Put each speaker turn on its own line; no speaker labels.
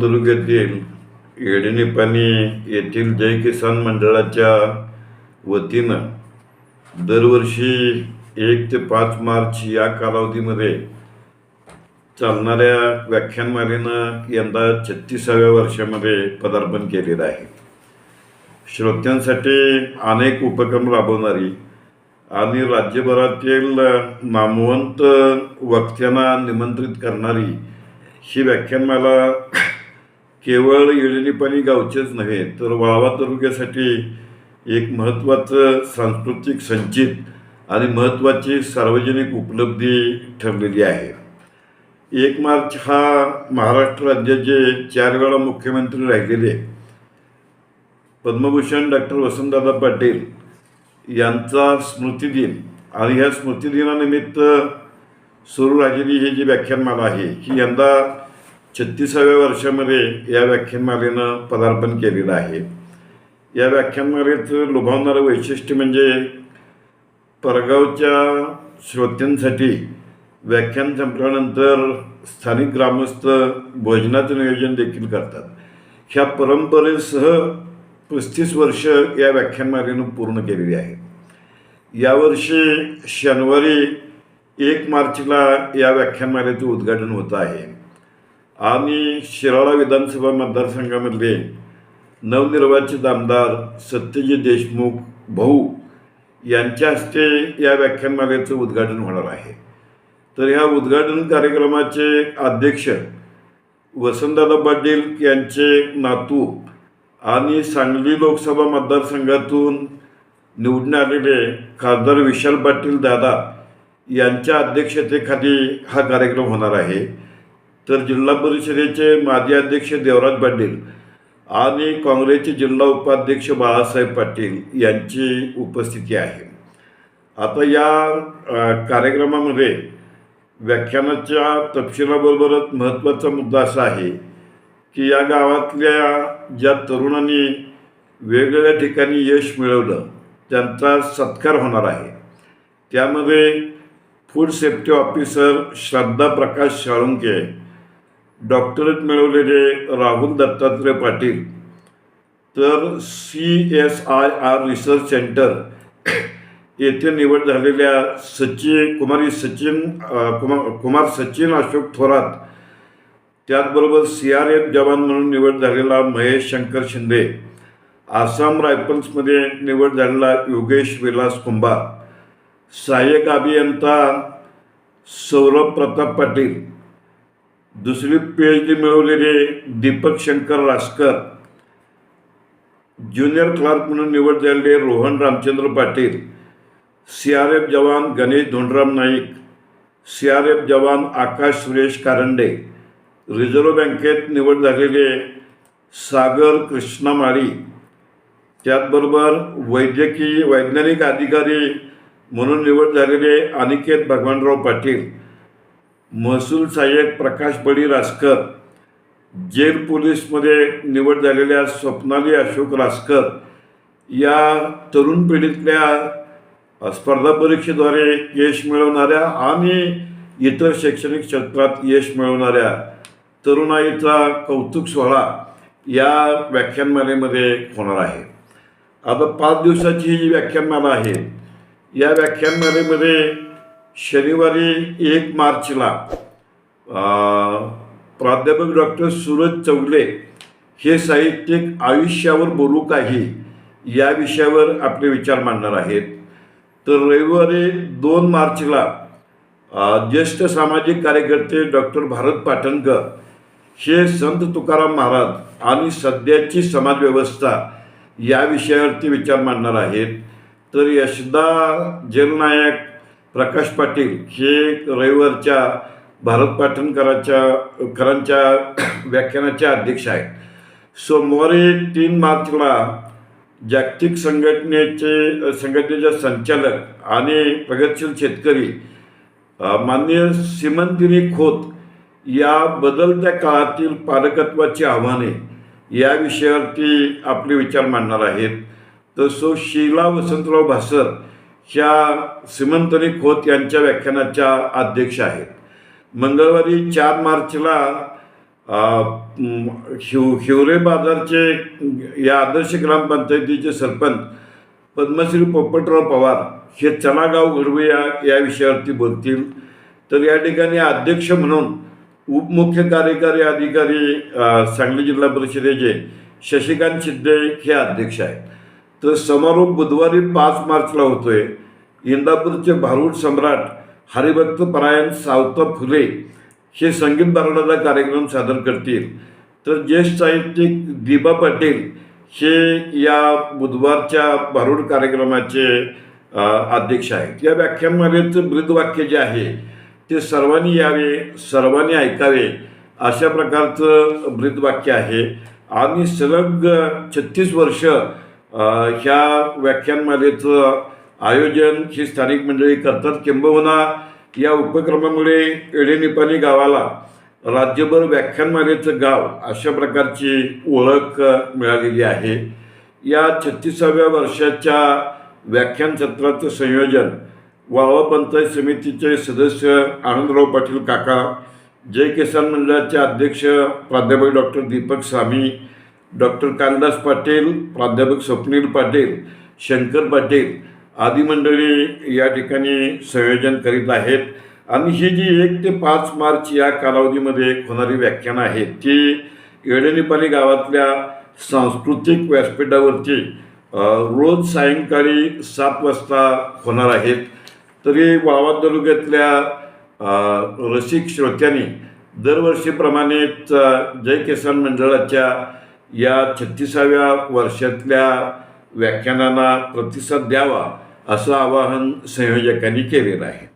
तालुक्यातील येडणीपाणी येथील जय किसान मंडळाच्या वतीनं दरवर्षी एक ते पाच मार्च या कालावधीमध्ये चालणाऱ्या व्याख्यानमालेनं यंदा छत्तीसाव्या वर्षामध्ये पदार्पण केलेलं आहे. श्रोत्यांसाठी अनेक उपक्रम राबवणारी आणि राज्यभरातील नामवंत वक्त्यांना निमंत्रित करणारी ही व्याख्यानमाला केवळ येळणीपाणी गावचेच नव्हे तर वाळवा तालुक्यासाठी एक महत्त्वाचं सांस्कृतिक संचित आणि महत्त्वाची सार्वजनिक उपलब्धी ठरलेली आहे. एक मार्च हा महाराष्ट्र राज्याचे चार वेळा मुख्यमंत्री राहिलेले पद्मभूषण डॉक्टर वसंतदादा पाटील यांचा स्मृतिदिन आणि ह्या स्मृतिदिनानिमित्त सुरू राहिलेली ही जी व्याख्यानमाला आहे ही यंदा छत्तीसाव्या वर्षामध्ये या व्याख्यानमालेनं पदार्पण केलेलं आहे. या व्याख्यानमालेचं लुभावणारं वैशिष्ट्य म्हणजे परगावच्या श्रोत्यांसाठी व्याख्यान संपल्यानंतर स्थानिक ग्रामस्थ भोजनाचं नियोजन देखील करतात. ह्या परंपरेसह पस्तीस वर्ष या व्याख्यानमालेनं पूर्ण केलेली आहे. यावर्षी शनिवारी एक मार्चला या व्याख्यानमालेचं उद्घाटन होतं आहे. आणि शिराळा विधानसभा मतदारसंघामधले नवनिर्वाचित आमदार सत्यजित देशमुख भाऊ यांच्या हस्ते या व्याख्यानमालेचं उद्घाटन होणार आहे. तर ह्या उद्घाटन कार्यक्रमाचे अध्यक्ष वसंतदादा पाटील यांचे नातू आणि सांगली लोकसभा मतदारसंघातून निवडून आलेले खासदार विशाल पाटील दादा यांच्या अध्यक्षतेखाली हा कार्यक्रम होणार आहे. तर जिल्हा परिषदेचे माजी अध्यक्ष देवराज पाटील आणि काँग्रेसचे जिल्हा उपाध्यक्ष बाळासाहेब पाटील यांची उपस्थिती आहे. आता या कार्यक्रमामध्ये व्याख्यानाच्या तपशिलाबरोबरच महत्त्वाचा मुद्दा असा आहे की या गावातल्या ज्या तरुणांनी वेगवेगळ्या ठिकाणी यश मिळवलं त्यांचा सत्कार होणार आहे. त्यामध्ये food safety officer Shraddha Prakash Salunke doctorate मिळवलेले राहुल दत्तात्रय पाटील तर C S I R research centre येथे निवड झालेल्या सचिन कुमारी सचिन कुमार कुमार सचिन अशोक थोरात त्याचबरोबर सी आर एफ जवान म्हणून निवड झालेला महेश शंकर शिंदे आसाम रायफल्समध्ये निवड झालेला योगेश विलास कुंभार सहाय्यक अभियंता सौरभ प्रताप पाटील दुसरी पी एच डी मिळवलेले दीपक शंकर रासकर. ज्युनियर क्लार्क म्हणून निवड झालेले Rohan Ramchandra Patil. C R F जवान Ganesh Dhondram Naik. C R F जवान आकाश सुरेश कारंडे. रिझर्व्ह बँकेत निवड झालेले सागर कृष्णा माळी. त्याचबरोबर वैद्यकीय वैज्ञानिक अधिकारी म्हणून निवड झालेले अनिकेत भगवानराव पाटील. महसूल सहाय्यक प्रकाश बळी रासकर जेल पोलीसमध्ये निवड झालेल्या स्वप्नाली अशोक रासकर या तरुण पिढीतल्या स्पर्धा परीक्षेद्वारे यश मिळवणाऱ्या आणि इतर शैक्षणिक क्षेत्रात यश मिळवणाऱ्या तरुणाईचा कौतुक सोहळा या व्याख्यानमालेमध्ये होणार आहे. आता पाच दिवसाची ही व्याख्यानमाला आहे. या व्याख्यानमालेमध्ये शनिवारी एक मार्चला प्राध्यापक डॉक्टर सूरज चौगले हे साहित्यिक आयुष्यावर बोलू काही या विषयावर आपले विचार मांडणार आहेत. तर रविवारी दोन मार्चला ज्येष्ठ सामाजिक कार्यकर्ते डॉक्टर भारत पाटणकर हे संत तुकाराम महाराज आणि सध्याची समाजव्यवस्था या विषयावरती विचार मांडणार आहेत. तर यशदा जलनायक प्रकाश पाटील हे रविवारच्या भारत पाठणकरांच्या करांच्या व्याख्यानाचे अध्यक्ष आहेत. सोमवारी तीन मार्चला जागतिक संघटनेचे संघटनेचे संचालक आणि प्रगतशील शेतकरी माननीय सिमंतिनी खोत या बदलत्या काळातील पालकत्वाची आव्हाने या विषयावरती आपले विचार मांडणार आहेत. तर सो शीला वसंतराव भासर ह्या सिमंतनी खोत यांच्या व्याख्यानाच्या अध्यक्ष आहेत. मंगळवारी चार मार्चला शिव शिवरे बाजारचे या आदर्श ग्रामपंचायतीचे सरपंच पद्मश्री पोपटराव पवार हे चनागाव घडवे या या विषयावरती बोलतील. तर या ठिकाणी अध्यक्ष म्हणून उपमुख्य कार्यकारी अधिकारी सांगली जिल्हा परिषदेचे शशिकांत शिंदे हे अध्यक्ष आहेत. तर समारोप बुधवारी पाच मार्चला होतोय. इंदापूरचे भारूड सम्राट हरिभक्त परायण सावता फुले हे संगीत बारडाचा कार्यक्रम सादर करतील. तर ज्येष्ठ साहित्यिक दिबा पाटील हे या बुधवारच्या भारूड कार्यक्रमाचे अध्यक्ष आहेत. या व्याख्यानमालेचं ब्रीदवाक्य जे आहे ते सर्वांनी यावे सर्वांनी ऐकावे अशा प्रकारचं ब्रीदवाक्य आहे. आणि सलग छत्तीस वर्ष ह्या व्याख्यानमालेचं आयोजन ही स्थानिक मंडळी करतात. किंबहुना या उपक्रमामुळे एडेनिपाणी गावाला राज्यभर व्याख्यानमालेचं गाव अशा प्रकारची ओळख मिळालेली आहे. या छत्तीसाव्या वर्षाच्या व्याख्यान सत्राचं संयोजन वावा पंचायत समितीचे सदस्य आनंदराव पाटील काका जय किसान मंडळाचे अध्यक्ष प्राध्यापक डॉक्टर दीपक स्वामी डॉक्टर कालिदास पाटील प्राध्यापक स्वप्नील पाटील शंकर पाटील आदी मंडळी या ठिकाणी संयोजन करीत आहेत. आणि ही जी एक ते पाच मार्च या कालावधीमध्ये होणारी व्याख्यानं आहेत ती येडेनिपाली गावातल्या सांस्कृतिक व्यासपीठावरती रोज सायंकाळी सात वाजता होणार आहेत तरी वावा तालुक्यातल्या रसिक श्रोत्यांनी दरवर्षीप्रमाणेच जय किसान मंडळाच्या या छत्तीसाव्या वर्षातल्या व्याख्यानांना प्रतिसाद द्यावा असं आवाहन संयोजकांनी केलेलं आहे.